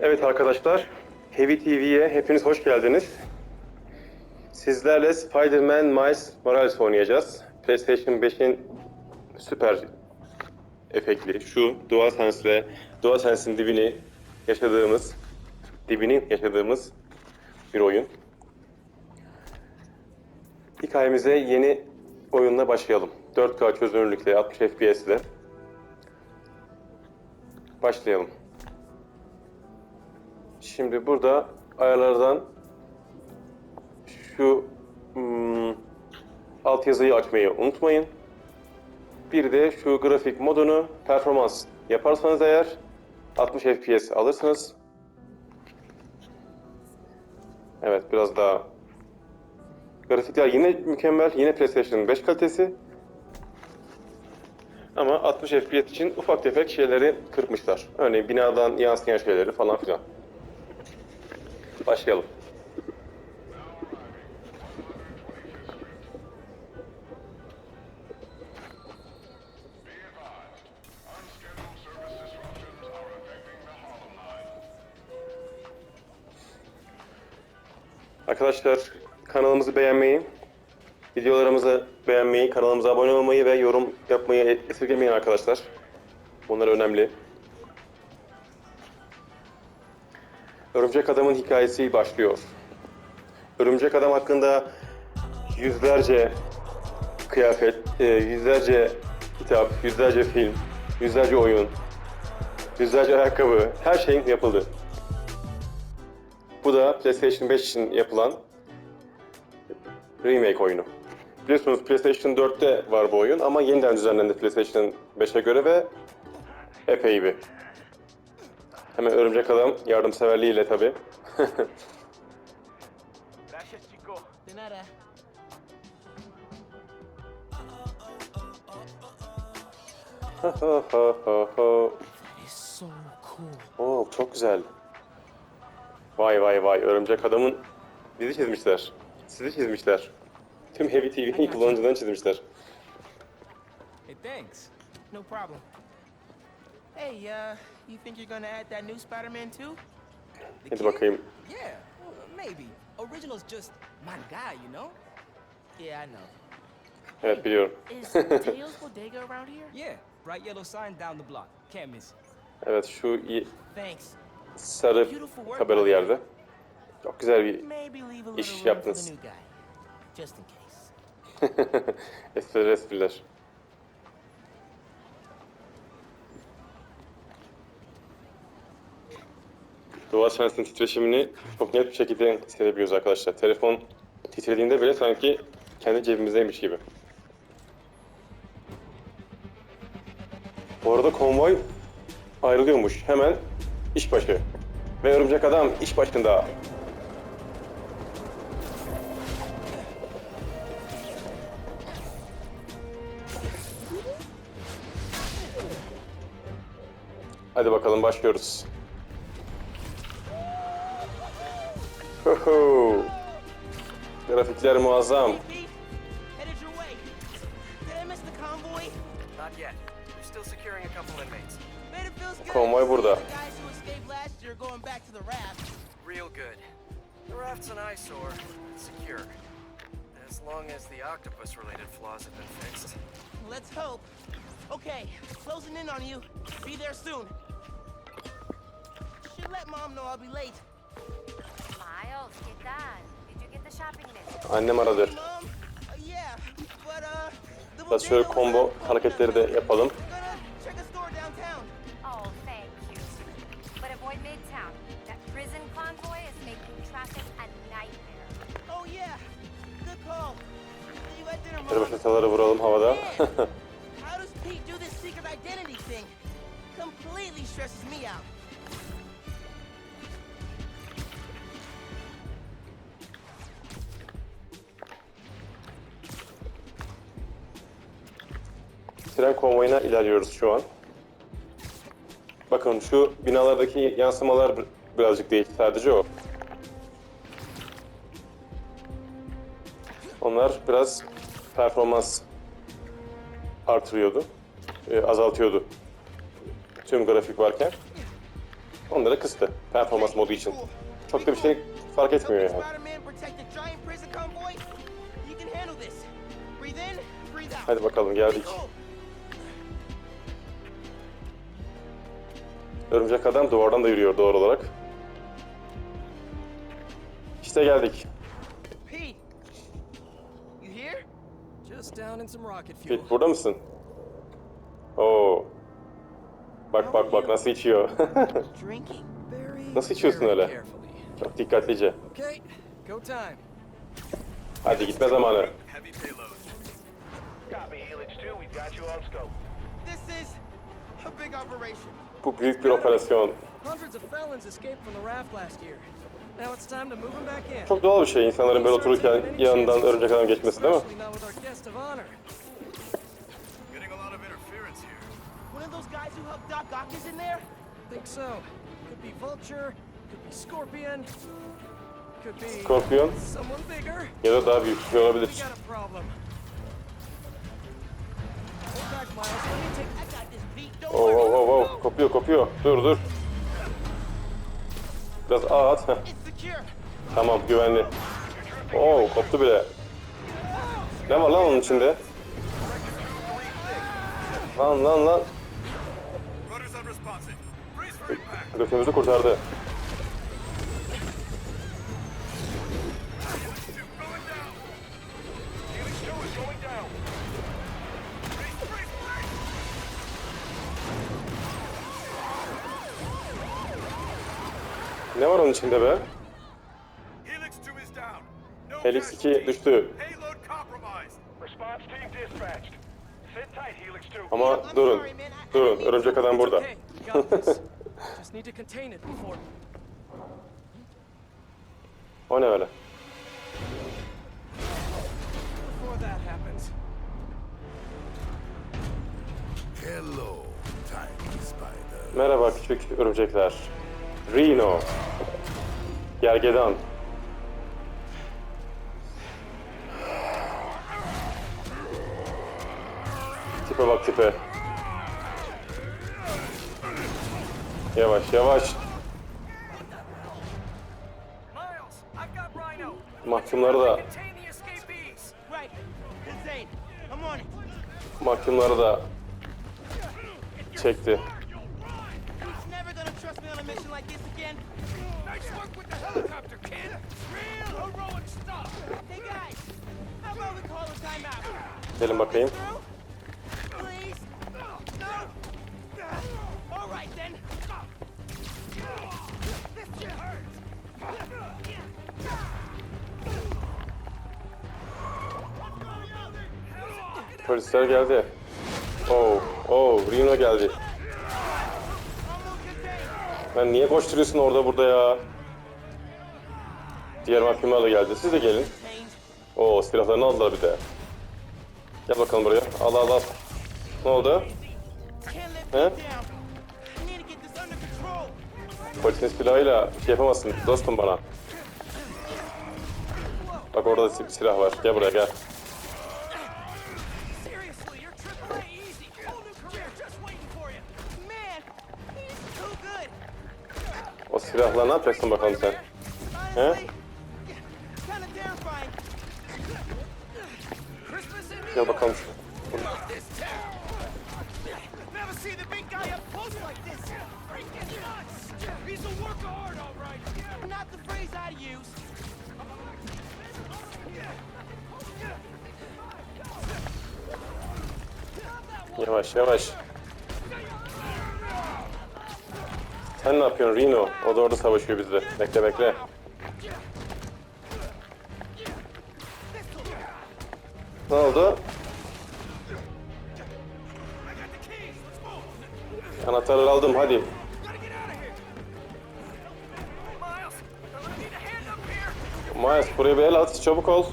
Evet arkadaşlar, Heavy TV'ye hepiniz hoş geldiniz. Sizlerle Spider-Man Miles Morales oynayacağız. PlayStation 5'in süper efektli, şu DualSense'le, DualSense'in dibini yaşadığımız, dibinin yaşadığımız bir oyun. Hikayemize yeni oyunla başlayalım. 4K çözünürlükle, 60 FPS ile başlayalım. Şimdi burada ayarlardan şu hmm, alt yazıyı açmayı unutmayın. Bir de şu grafik modunu performans yaparsanız eğer 60 FPS alırsınız. Evet biraz daha grafikler yine mükemmel. Yine PlayStation 5 kalitesi. Ama 60 FPS için ufak tefek şeyleri kırpmışlar. Örneğin binadan yansıyan şeyleri falan filan. Başlayalım. Arkadaşlar kanalımızı beğenmeyi, videolarımızı beğenmeyi, kanalımıza abone olmayı ve yorum yapmayı esirgemeyin arkadaşlar. Bunlar önemli. Örümcek Adam'ın hikayesi başlıyor. Örümcek Adam hakkında yüzlerce kıyafet, e, yüzlerce kitap, yüzlerce film, yüzlerce oyun, yüzlerce ayakkabı, her şeyin yapıldı. Bu da PlayStation 5 için yapılan remake oyunu. Biliyorsunuz PlayStation 4'te var bu oyun ama yeniden düzenlendi PlayStation 5'e göre ve epey bir. Hemen Örümcek Adam yardımseverliğiyle tabi. Oo, çok güzel. Vay vay vay, Örümcek Adam'ın bizi çizmişler. Sizi çizmişler. Tüm Heavy TV'nin kullanıcılarını çizmişler. Hey, thanks. No problem. Hey, uh, you think you're gonna add that new Spider-Man too? The Hadi kid? bakayım. Yeah, maybe. Original's just my guy, you know? Yeah, I know. Evet biliyorum. Is Tails Bodega around here? Yeah, bright yellow sign down the block. Can't miss it. Evet şu sarı tabelalı yerde. Çok güzel bir Maybe leave a little İş room for the yaptınız. new guy. Just in case. espriler espriler. DualSense'in titreşimini çok net bir şekilde hissedebiliyoruz arkadaşlar. Telefon titrediğinde bile sanki kendi cebimizdeymiş gibi. Bu arada konvoy ayrılıyormuş. Hemen iş başı. Ve örümcek adam iş başında. Hadi bakalım başlıyoruz. It feels good. Konvoy to see burada. The guys who escaped last year going back to the raft. Real good. The raft's an eyesore, but secure. As long as the octopus-related flaws have been fixed. Let's hope. Okay, closing in on you. Be there soon. Should let mom know I'll be late. Annem aradı. Biraz şöyle combo out. hareketleri de yapalım. Gonna check a store downtown. Oh, thank you. Tren konvoyuna ilerliyoruz şu an. Bakın şu binalardaki yansımalar bir- birazcık değil. Sadece o. Onlar biraz performans artırıyordu. e, azaltıyordu. Tüm grafik varken. Onları kıstı. Performans modu için. Çok da bir şey fark etmiyor yani. Spider-Man protect a Örümcek adam duvardan da yürüyor doğal olarak. İşte geldik. Pete, you here? Just down in some rocket fuel. Pete burada mısın? Oo. Bak bak bak nasıl içiyor. Nasıl içiyorsun öyle? Çok dikkatlice. Hadi gitme zamanı. Heavy payload. Copy, Helix 2. We've got you on scope. This is a big operation. Bu büyük bir operasyon. Çok doğal bir şey insanların böyle otururken yanından örümcek adam geçmesi değil mi? Scorpion, ya da daha büyük bir şey olabilir. Oh, oh, oh, oh. Kopuyor, kopuyor. Dur, dur. Biraz ağ at. Tamam, güvenli. Oo, koptu bile. Ne var lan onun içinde? Lan lan lan. Götümüzü kurtardı. Var onun içinde be? Helix 2 is down. No Helix 2 casualties. düştü. Payload compromised. Response team dispatched. Sit tight, Helix 2. Ama durun. Durun, örümcek adam burada. O ne öyle? Merhaba küçük örümcekler. Rhino. Gergedan. Tipe bak tipe. Yavaş yavaş. Mahkumları da mahkumları da çekti. Shit hurts. Polisler geldi. Oh, oh, Rhino geldi. Lan niye koşturuyorsun orada burada ya? Diğer mahkumlar da geldi. Siz de gelin. Oo, silahlarını aldılar bir de. Gel bakalım buraya. Al al al. Ne oldu? Control. Polisin silahıyla şey yapamazsın dostum bana. Bak orada sil- silah var. Gel buraya gel. O silahla ne yapacaksın bakalım sen? Honestly, phrase I'd use. Yavaş yavaş. Sen ne yapıyorsun Rhino? O da orada savaşıyor bizle. Bekle bekle. Ne oldu? Anahtarları aldım hadi. Miles, buraya bir el at çabuk ol.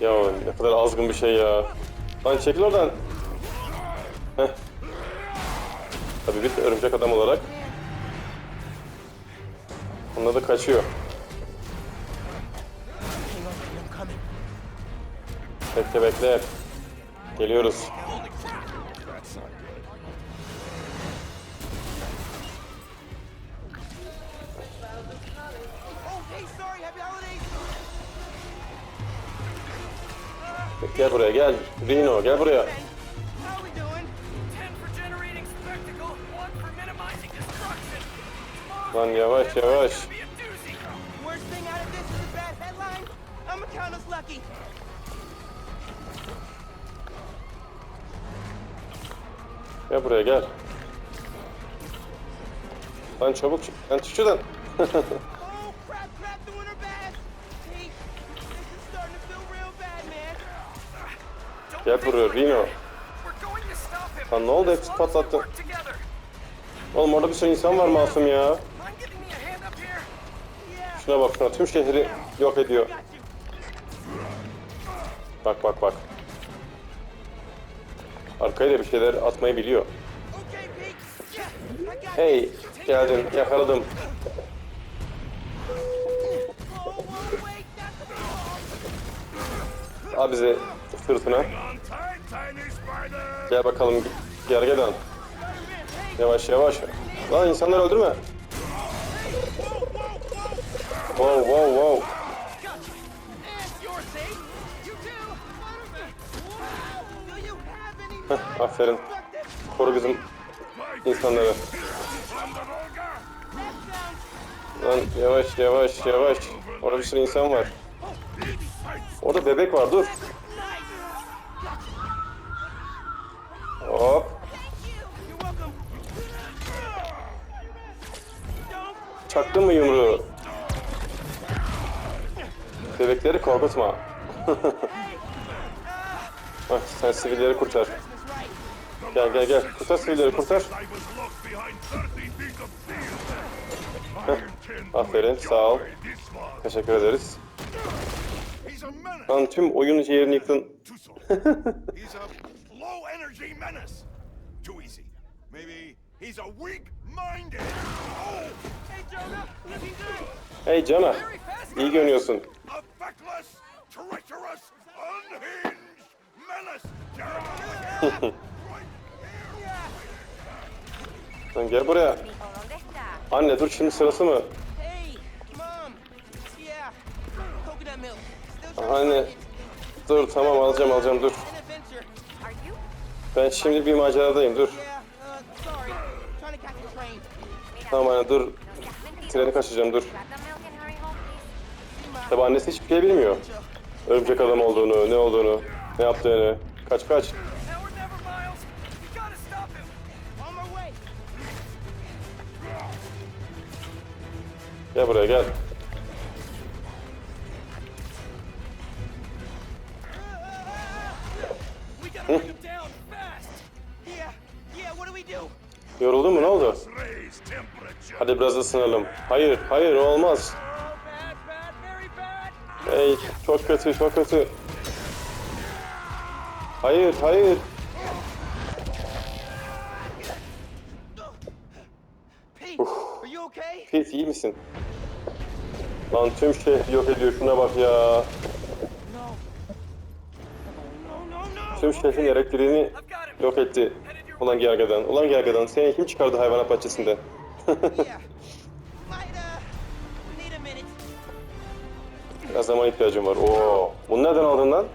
Ya ne kadar azgın bir şey ya. Lan çekil oradan. Heh. Tabii biz örümcek adam olarak. Onlar da kaçıyor. Bekle bekle. Geliyoruz. Gel buraya gel. Reno gel buraya. Lan yavaş yavaş. Gel buraya gel. Lan çabuk çık. Lan çık şuradan. Gel buraya Rino. Lan ne oldu hepsi patlattı. Oğlum orada bir sürü insan var masum ya. Şuna bak şuna tüm şehri yok ediyor. Bak bak bak. Arkaya da bir şeyler atmayı biliyor. Hey geldim yakaladım. Al bizi sırtına. Gel bakalım gergedan. Yavaş yavaş. Lan insanları öldürme. Wow wow wow. Aferin. Koru bizim insanları. Lan yavaş yavaş yavaş. Orada bir sürü insan var. Orada bebek var dur. Hop. Çaktın mı yumruğu? Bebekleri korkutma. Bak sen sivilleri kurtar. Gel gel gel. Kurtar sivilleri kurtar. I was locked behind 30 feet of steel. Iron tin Aferin sağ ol. Teşekkür ederiz. Lan tüm oyun yerini yıktın. Too soft. he's a Lan gel buraya. Anne dur şimdi sırası mı? Anne. Dur tamam alacağım alacağım dur. Ben şimdi bir maceradayım dur. Uh, Tamam anne dur. Treni kaçacağım dur. Tabi annesi hiçbir şey bilmiyor. Örümcek adam olduğunu, ne olduğunu, ne yaptığını. Kaç kaç. Do we do? Yoruldun mu ne oldu? Hadi biraz ısınalım. Hayır hayır olmaz. Hey çok kötü çok kötü. Hayır hayır. Pete iyi misin? Lan tüm şehri yok ediyor şuna bak ya. Tüm şehrin elektriğini yok etti. Ulan gergedan, ulan gergedan. Seni kim çıkardı hayvanat bahçesinden? Uh. Biraz zaman ihtiyacım var. Oo, bunu nereden aldın lan?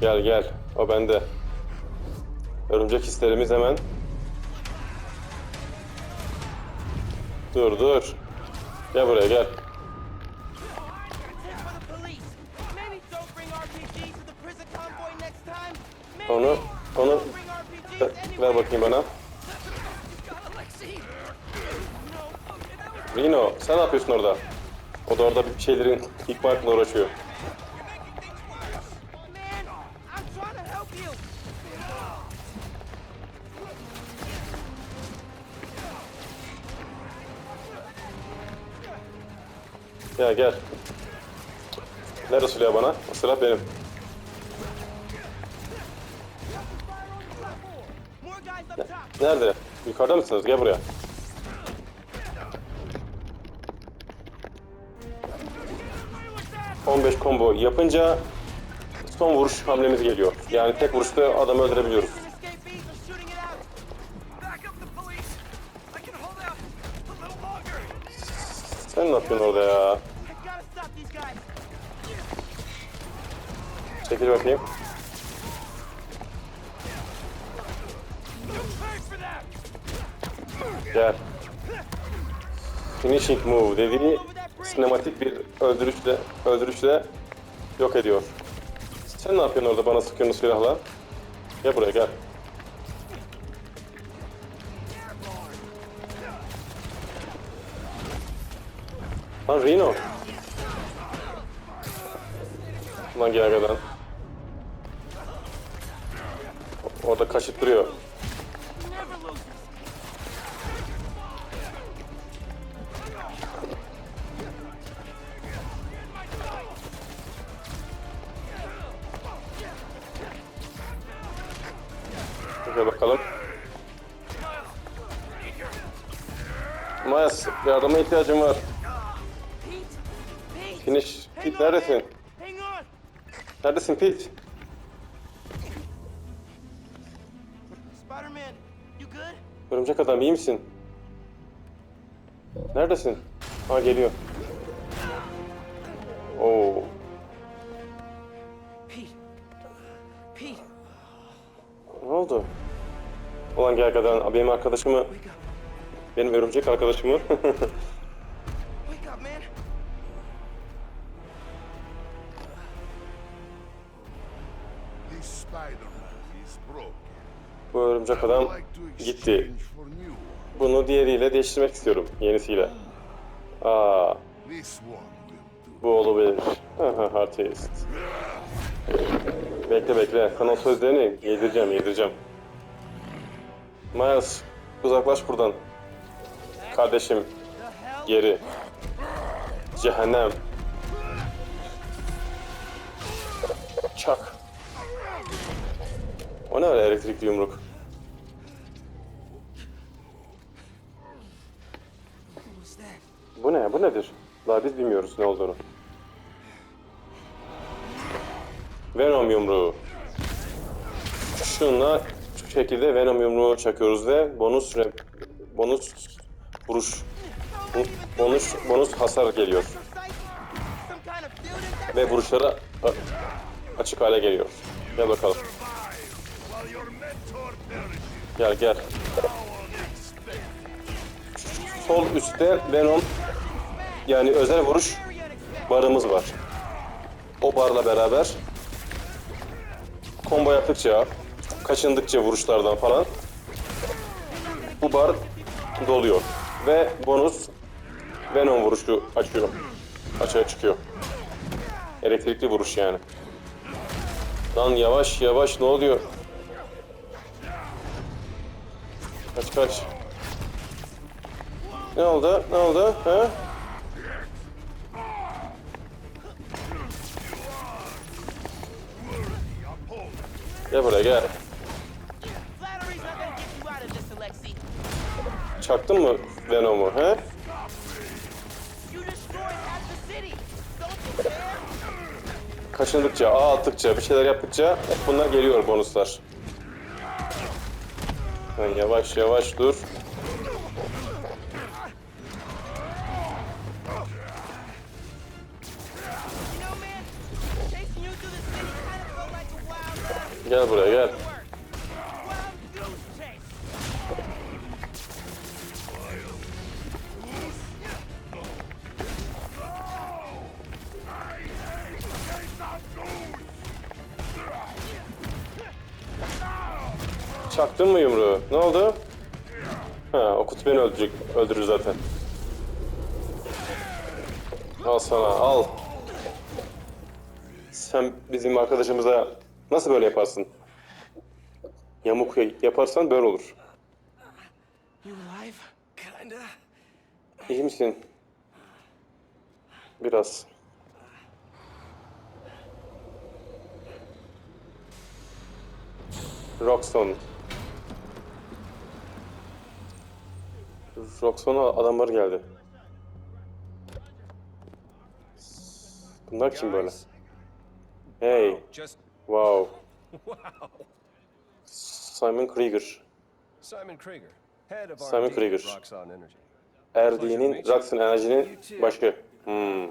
Gel gel, o bende. Örümcek hislerimiz hemen. Dur dur. Gel buraya gel. Onu, onu ver, bakayım bana. Rino, sen ne yapıyorsun orada? O da orada bir şeylerin yıkmakla uğraşıyor. Gel gel. Nerede silah bana? O silah benim. Nerede? Yukarıda mısınız? Gel buraya. ...15 combo yapınca... ...son vuruş hamlemiz geliyor. Yani tek vuruşta adamı öldürebiliyoruz. Sen ne yapıyorsun orada ya? Çekil bakayım. Gel. Finishing move dediği sinematik bir öldürüşle öldürüşle yok ediyor. Sen ne yapıyorsun orada bana sıkıyorsun silahla? Gel buraya gel. Lan Reno. Lan gel lan. Orada kaçıp duruyor. Gel bakalım. Miles, yardıma ihtiyacım var. Finish. On, neredesin? Neredesin Pete? Spider-Man, you good? Örümcek adam iyi misin? Neredesin? Ha geliyor. Oo. Pete. Pete, Ne oldu? Ulan gel kadar benim arkadaşımı, benim örümcek arkadaşımı Bu örümcek adam gitti. Bunu diğeriyle değiştirmek istiyorum. Yenisiyle. Aa, bu olabilir. Artist. Bekle bekle. Sana sözlerini yedireceğim, yedireceğim. Miles, uzaklaş buradan. Kardeşim, geri. Cehennem. Çak. O ne öyle elektrikli yumruk? Bu ne? Bu nedir? Daha biz bilmiyoruz ne olduğunu. Venom yumruğu. Şunla şu şekilde Venom yumruğu çakıyoruz ve bonus bonus vuruş, bonus bonus hasar geliyor ve vuruşları a- açık hale geliyor. Gel bakalım. Gel gel. Sol üstte Venom yani özel vuruş barımız var. O barla beraber combo yaptıkça, kaçındıkça vuruşlardan falan bu bar doluyor. Ve bonus Venom vuruşu açıyor. Açığa çıkıyor. Elektrikli vuruş yani. Lan yavaş yavaş ne oluyor? Kaç kaç. Ne oldu? Ne oldu? Ha? Gel buraya gel. Çaktın mı Venom'u? He? Kaçındıkça, ağ attıkça, bir şeyler yaptıkça hep bunlar geliyor bonuslar. Yavaş yavaş dur. Çaktın mı yumruğu? Ne oldu? Ha, o kutu beni öldürecek, öldürür zaten. Al sana, al. Sen bizim arkadaşımıza nasıl böyle yaparsın? Yamuk yaparsan böyle olur. İyi misin? Biraz. Roxxon. Roxxon'a adamlar geldi. Bunlar kim böyle? Hey, wow. Simon Krieger. Simon Krieger, Simon Krieger. at Roxxon Enerji'nin başı. Hmm.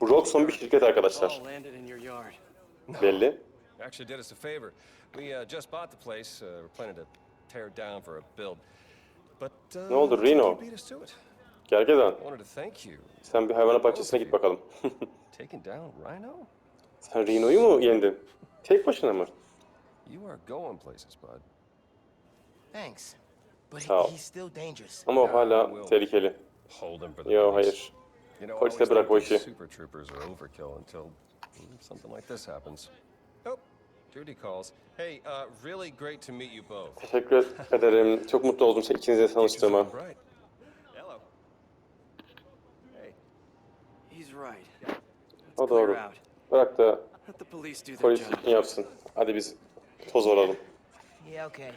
Bu Roxxon bir şirket arkadaşlar. belli. Actually, did us a favor. We uh, just bought the place. Uh, we're planning to tear it down for a build. But uh, Ne oldu, Reno? you beat us to it. Gergedan, I wanted to thank you. sen bir hayvanat bahçesine git bakalım. Sen Reno'yu mu yendin? Tek başına mı? You are going places, bud. Thanks. But he- Sağ ol. he's still dangerous. Ama o hala tehlikeli. Yo hayır. Polise bırak o işi. Judy calls. Hey, uh, really great to meet you both. Teşekkür ederim. Çok mutlu oldum tanıştığıma. Future's looking bright. Hello. Hey. He's right. O doğru. out. Bırak da Let the police do their polis job. yapsın. Hadi biz toz olalım. Yeah, okay.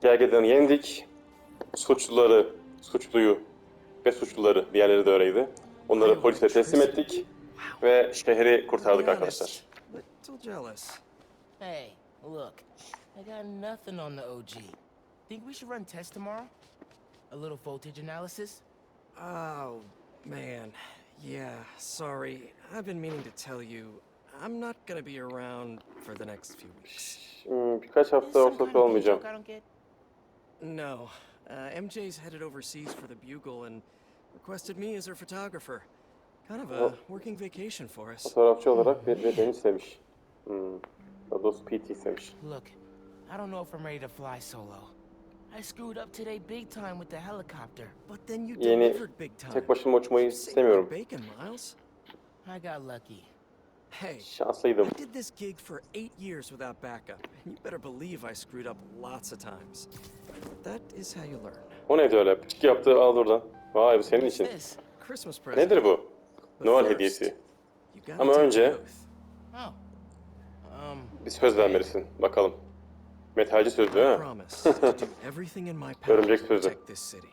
Gergedan'ı yendik. Suçluları, suçluyu ve suçluları, diğerleri de öyleydi. Onları polise teslim ettik ve şehri kurtardık arkadaşlar. Little jealous. Hey, look. I got nothing on the OG. Think we should run tests tomorrow? A little voltage analysis? Oh, man. Yeah, sorry. I've been meaning to tell you. I'm not gonna be around for the next few weeks. Hmm, birkaç hafta Some ortalıkta kind of olmayacağım. I don't get? No. Uh, MJ's headed overseas for the Bugle and requested me as her photographer. Kind of a working vacation for us. Fotoğrafçı olarak bir, bir beni istemiş. Hmm. Daha doğrusu PT istemiş. Look, I don't know if I'm ready to fly solo. I screwed up today big time with the helicopter. But then you Yeni delivered big time. tek başıma uçmayı istemiyorum. bacon, Miles. I got lucky. Hey, Şanslıydım. I did this gig for eight years without backup, and you better believe I screwed up lots of times. That is how you learn. O neydi öyle? Piçik yaptı al oradan. Vay bu senin için. this? Christmas present. Nedir bu? Noel hediyesi. Ama önce-. Oh. Um, Bir söz vermelisin. Bakalım. Metalci sözlü ha? Örümcek city.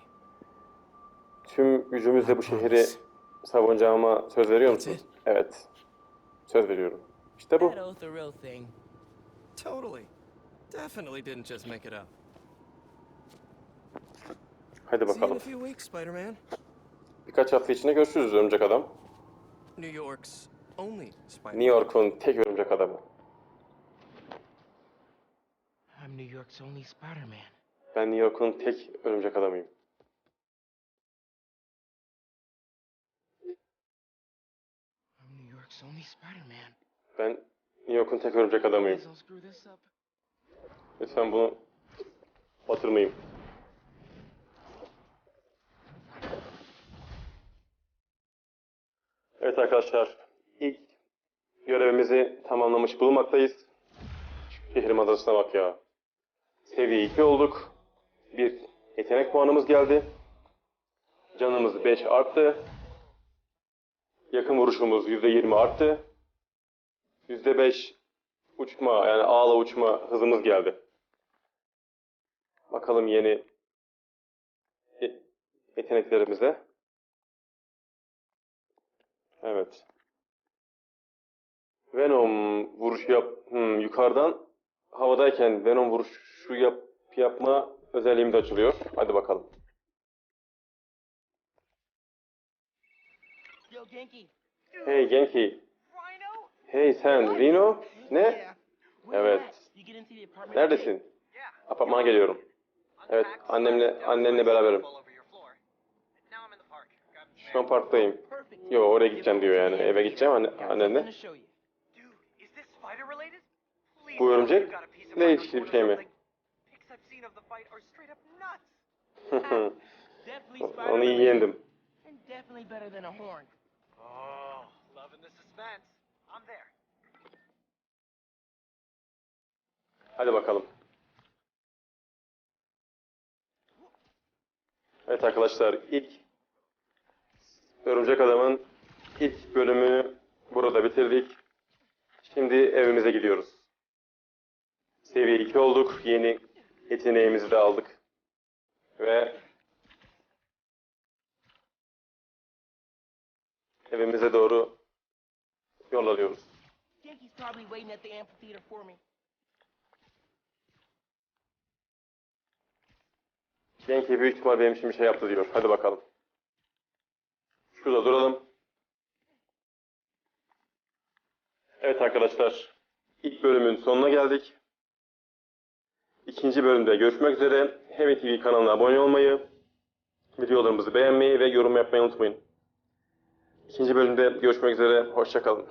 Tüm gücümüzle bu şehri savunacağıma söz veriyor musun? Evet. Söz veriyorum. İşte bu. that oath a real thing. Totally. Definitely didn't just make it up. Hadi bakalım. Birkaç hafta içinde görüşürüz örümcek adam. New York's only Spider-Man. New York'un tek örümcek adamı. I'm New York's only Spider-Man. Ben New York'un tek örümcek adamıyım. I'm New York's only Spider-Man. Ben New York'un tek örümcek adamıyım. Please don't screw this up. Lütfen bunu batırmayayım. Evet arkadaşlar, ilk görevimizi tamamlamış bulunmaktayız. Şehrin adasına bak ya. Seviye 2 olduk. Bir yetenek puanımız geldi. Canımız 5 arttı. Yakın vuruşumuz %20 arttı. %5 uçma yani ağla uçma hızımız geldi. Bakalım yeni ye- yeteneklerimize. Evet. Venom vuruşu yap hmm, yukarıdan havadayken Venom vuruşu yap yapma özelliğim de açılıyor. Hadi bakalım. Yo, Genki. Hey Genki. Hey sen Reno. Ne? Evet. Neredesin? Apartmana geliyorum. Evet annemle annenle beraberim. Şu an parktayım. Yo oraya gideceğim diyor yani. Eve gideceğim anne, annenle. Bu örümcek ne ilişkili bir şey mi? Onu iyi yendim. And definitely better than a horn. Oh, loving the suspense. I'm there. Hadi bakalım. Evet arkadaşlar ilk Örümcek Adam'ın ilk bölümünü burada bitirdik. Şimdi evimize gidiyoruz. Seviye 2 olduk. Yeni yeteneğimizi de aldık. Ve evimize doğru yol alıyoruz. Genki's probably waiting at the amphitheater for me. Genki büyük ihtimal benim için bir şey yaptı diyor. Hadi bakalım. Şurada duralım. Evet arkadaşlar, ilk bölümün sonuna geldik. İkinci bölümde görüşmek üzere. Heavy TV kanalına abone olmayı, videolarımızı beğenmeyi ve yorum yapmayı unutmayın. İkinci bölümde görüşmek üzere, hoşçakalın.